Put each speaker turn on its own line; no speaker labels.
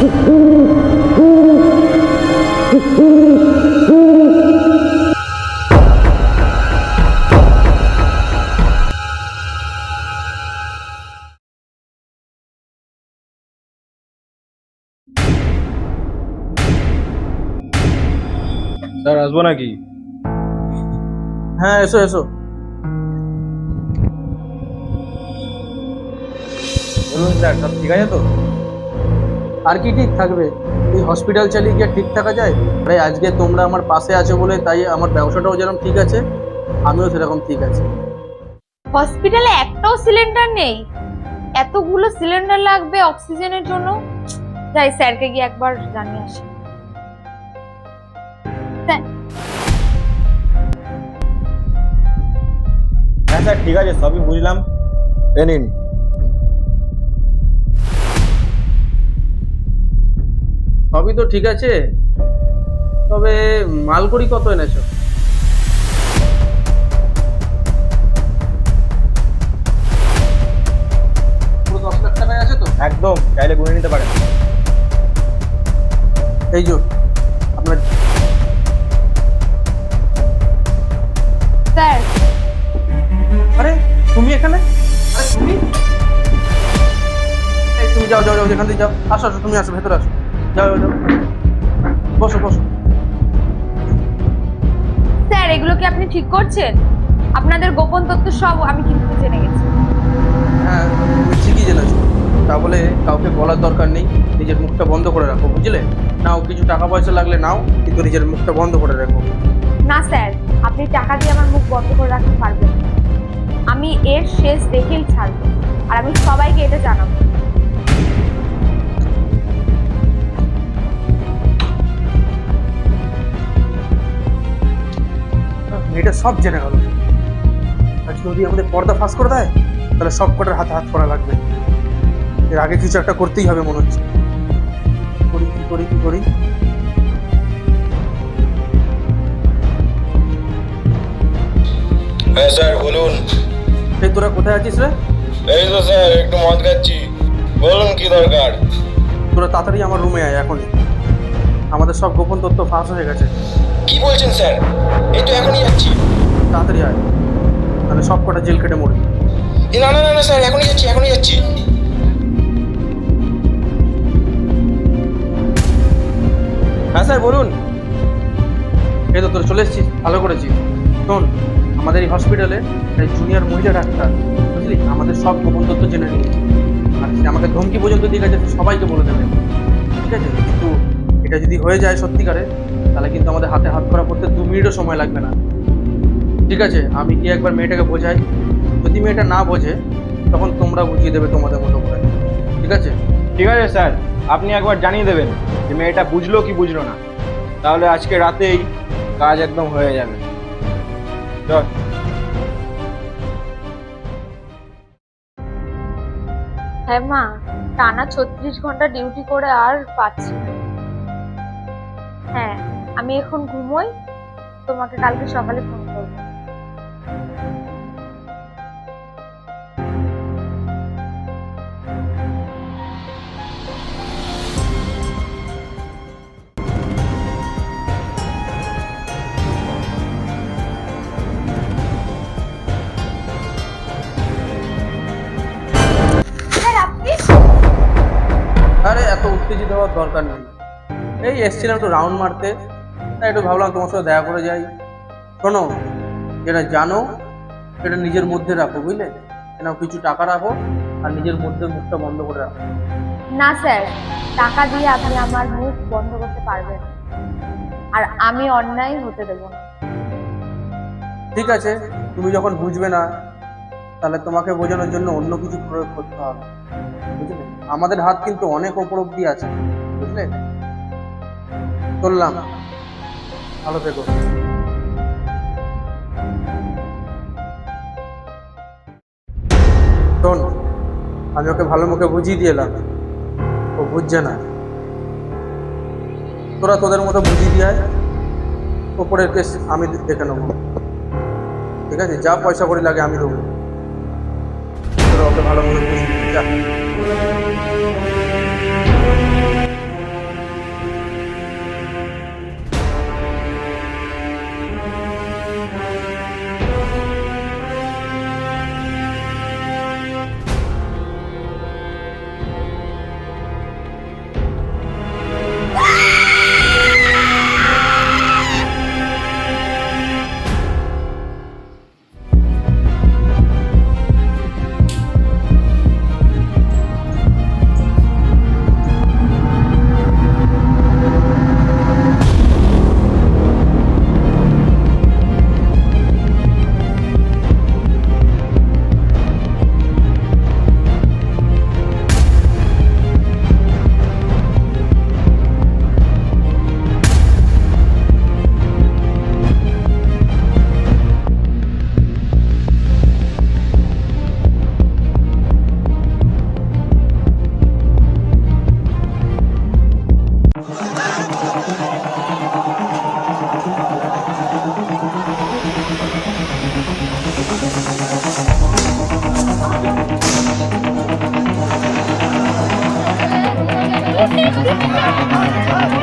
Sir আসব নাকি
হ্যাঁ এসো এসো
বলুন স্যার সব ঠিক আছে তো
আর কি ঠিক থাকবে? এই হসপিটাল চালিয়ে গিয়ে ঠিক থাকা যায়? তাই আজকে তোমরা আমার পাশে আছো বলে তাই আমার ব্যবসাটাও যেরকম ঠিক আছে আমিও সেরকম ঠিক আছে।
হসপিটালে একটাও সিলিন্ডার নেই। এতগুলো সিলিন্ডার লাগবে অক্সিজেনের জন্য? যাই স্যারকে গিয়ে একবার জানিয়ে আসি।
হ্যাঁ স্যার ঠিক আছে সবই বুঝলাম। এ নিন।
সবই তো ঠিক আছে তবে মালকড়ি কত এনেছো
একদম চাইলে গুনে নিতে পারেন।
এই যে আপনার
স্যার।
আরে তুমি এখানে? আরে তুমি? তুমি যাও যাও যাও যেখান থেকে যাও। আসো আসো তুমি আসো ভেতরে আসো। যাও যাও বসো বসো।
স্যার এগুলো কি আপনি ঠিক করছেন? আপনাদের গোপন তথ্য সব আমি কিন্তু জেনে গেছি
হ্যাঁ তুমি ঠিকই জেনেছো। তা বলে কাউকে বলার দরকার নেই নিজের মুখটা বন্ধ করে রাখো বুঝলে? নাও কিছু টাকা পয়সা লাগলে নাও কিন্তু নিজের মুখটা বন্ধ করে রাখো।
না স্যার আপনি টাকা দিয়ে আমার মুখ বন্ধ করে রাখতে পারবেন না। আমি এর শেষ দেখেই ছাড়বো আর আমি সবাইকে এটা জানাব।
সব জেনে গেল। আজ যদি আমাদের পর্দা ফাঁস করে দেয় তাহলে সব কটার হাতে হাত করা লাগবে। এর আগে কিছু একটা করতেই হবে মনে হচ্ছে। করি কি করি কি করি?
হ্যাঁ স্যার বলুন।
এই তোরা কোথায় আছিস রে?
এই তো স্যার একটু মদ খাচ্ছি। বলুন কি দরকার?
তোরা তাড়াতাড়ি আমার রুমে আয় এখনই। আমাদের সব গোপন তথ্য ফাঁস হয়ে গেছে।
কি বলছেন স্যার? এই তো এখনই যাচ্ছি।
তাড়াতাড়ি আয়। তাহলে সব কটা জেল কেটে মরবি।
না না না না স্যার এখনই যাচ্ছি এখনই যাচ্ছি।
হ্যাঁ স্যার বলুন।
এই তো তোর চলে এসেছিস ভালো করেছি। শোন আমাদের এই হসপিটালে এই জুনিয়র মহিলা ডাক্তার বুঝলি? আমাদের সব গোপন তথ্য জেনে নিয়েছে। আর সে আমাকে ধমকি পর্যন্ত দিয়ে গেছে সবাইকে বলে দেবে। ঠিক আছে? কিন্তু এটা যদি হয়ে যায় সত্যিকারে তাহলে কিন্তু আমাদের হাতে হাত করা করতে দু মিনিটও সময় লাগবে না। ঠিক আছে? আমি গিয়ে একবার মেয়েটাকে বোঝাই। যদি মেয়েটা না বোঝে তখন তোমরা বুঝিয়ে দেবে তোমাদের মতো করে। ঠিক আছে?
ঠিক আছে স্যার। আপনি একবার জানিয়ে দেবেন যে মেয়েটা বুঝলো কি বুঝলো না। তাহলে আজকে রাতেই কাজ একদম হয়ে যাবে। চল।
হ্যাঁ মা টানা ছত্রিশ ঘণ্টা ডিউটি করে আর পাচ্ছি না। হ্যাঁ আমি এখন ঘুমোই, তোমাকে কালকে সকালে ফোন করব।
আরে, এত উত্তেজিত হওয়ার দরকার নেই। এই এসছিলাম একটু রাউন্ড মারতে। তাই একটু ভাবলাম তোমার সাথে দেখা করে যাই। শোনো যেটা জানো সেটা নিজের মধ্যে রাখো বুঝলে? কেন কিছু টাকা রাখো আর নিজের মধ্যে মুখটা বন্ধ করে রাখো।
না স্যার টাকা দিয়ে আপনি আমার মুখ বন্ধ করতে পারবেন আর আমি অন্যায় হতে দেবো না।
ঠিক আছে তুমি যখন বুঝবে না তাহলে তোমাকে বোঝানোর জন্য অন্য কিছু প্রয়োগ করতে হবে। বুঝলে? আমাদের হাত কিন্তু অনেক ওপর অব্দি আছে বুঝলে? চললাম ভালো থেকো। শোন, আমি ওকে ভালো মুখে বুঝিয়ে দিয়ে এলাম। ও বুঝছে না। তোরা তোদের মতো বুঝিয়ে দিয়ে ওপরের কেস আমি দেখে নেব। ঠিক আছে? যা পয়সা করে লাগে আমি দেবো। তোরা ওকে ভালো মতো বুঝিয়ে দিয়ে Thank
you.